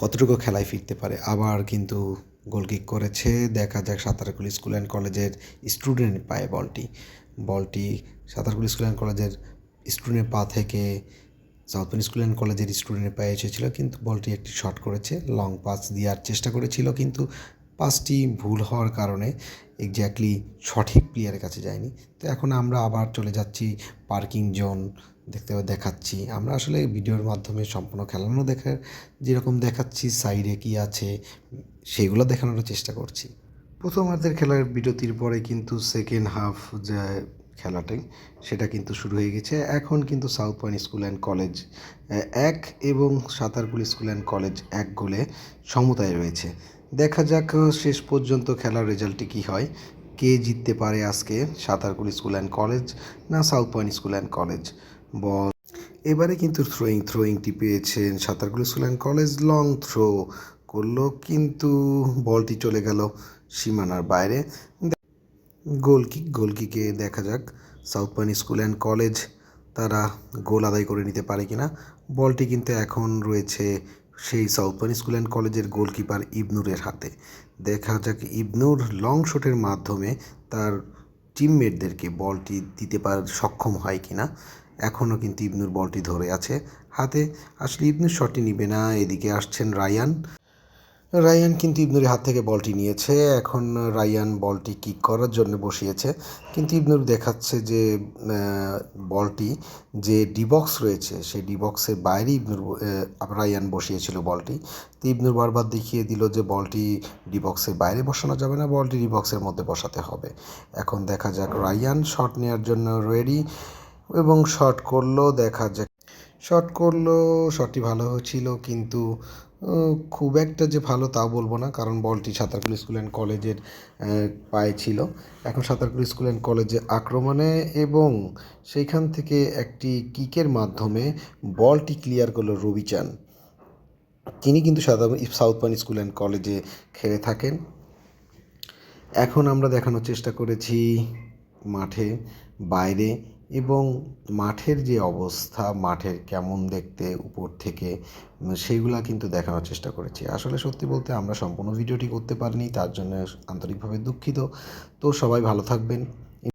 কতটুকু খেলায় ফিরতে পারে? আবার কিন্তু গোলকিক করেছে। দেখা যাক সাঁতারকুল স্কুল অ্যান্ড কলেজের স্টুডেন্ট পায় বলটি। বলটি সাঁতারকুল স্কুল অ্যান্ড কলেজের স্টুডেন্টের পা থেকে সাউথপেন স্কুল অ্যান্ড কলেজের স্টুডেন্টের পায়ে এসেছিল। কিন্তু বলটি একটি শট করেছে। লং পাস দেওয়ার চেষ্টা করেছিল। কিন্তু পাসটি ভুল হওয়ার কারণে এক্স্যাক্টলি সঠিক প্লেয়ারের কাছে যায়নি। তো এখন আমরা আবার চলে যাচ্ছি পার্কিং জোন দেখতে দেখাচ্ছি। আমরা আসলে ভিডিওর মাধ্যমে সম্পূর্ণ খেলানো দেখার যেরকম দেখাচ্ছি সাইডে কী আছে, সেগুলো দেখানোর চেষ্টা করছি। প্রথমার্ধের খেলার বিরতির পরে কিন্তু সেকেন্ড হাফ যে খেলাটাই সেটা কিন্তু শুরু হয়ে গেছে। এখন কিন্তু South Point school and college এক এবং সাঁতারপুল স্কুল অ্যান্ড কলেজ এক গোলে সমতায় রয়েছে। দেখা যাক শেষ পর্যন্ত খেলার রেজাল্টটি কী হয়। কে জিততে পারে আজকে সাঁতারকুল স্কুল অ্যান্ড কলেজ না South Point school and college? বল। এবারে কিন্তু থ্রোয়িং থ্রোয়িংটি পেয়েছেন Santarkul school and college. Long throw করল, কিন্তু বলটি চলে গেল সীমানার বাইরে। গোলকিক গোলকিকে দেখা যাক, South Point school and college তারা গোল আদায় করে নিতে পারে কিনা। বলটি কিন্তু এখন রয়েছে সেই সাউথপার স্কুল অ্যান্ড কলেজের গোলকিপার ইবনুরের হাতে। দেখা যাক ইবনুর লং শটের মাধ্যমে তার টিমমেটদেরকে বলটি দিতে পার সক্ষম হয় কি না এখনও কিন্তু ইবনুর বলটি ধরে আছে। হাতে আসলে ইবনুর শটটি নিবে না, এদিকে আসছেন রায়ান। রায়ান কিন্তু ইবনুরের হাত থেকে বলটি নিয়েছে। এখন রায়ান বলটি কিক করার জন্য বসিয়েছে। কিন্তু ইবনুর দেখাচ্ছে যে বলটি যে ডিবক্স রয়েছে, সেই ডিবক্সের বাইরে ইবনুর রায়ান বসিয়েছিল বলটি। তো ইবনুর বারবার দেখিয়ে দিল যে বলটি ডিবক্সের বাইরে বসানো যাবে না, বলটি ডিবক্সের মধ্যে বসাতে হবে। এখন দেখা যাক রায়ান শট নেওয়ার জন্য রেডি এবং শট করল, দেখা যাক। শট করল, শটটি ভালো ছিল, কিন্তু খুব একটা যে ভালো তা বলব না, কারণ বলটি সাঁতারকুল স্কুল অ্যান্ড কলেজের পায়ে ছিল। এখন সাঁতারকুল স্কুল অ্যান্ড কলেজে আক্রমণে এবং সেইখান থেকে একটি কিকের মাধ্যমে বলটি ক্লিয়ার করল রবিচান। তিনি কিন্তু সাদা সাউথ পয়েন্ট স্কুল অ্যান্ড কলেজে খেলে থাকেন। এখন আমরা দেখানোর চেষ্টা করেছি মাঠে বাইরে এবং মাঠের যে অবস্থা, মাঠের কেমন দেখতে উপর থেকে সেইগুলা কিন্তু দেখানোর চেষ্টা করেছি। আসলে সত্যি বলতে আমরা সম্পূর্ণ ভিডিওটি করতে পারিনি, তার জন্য আন্তরিকভাবে দুঃখিত। তো সবাই ভালো থাকবেন।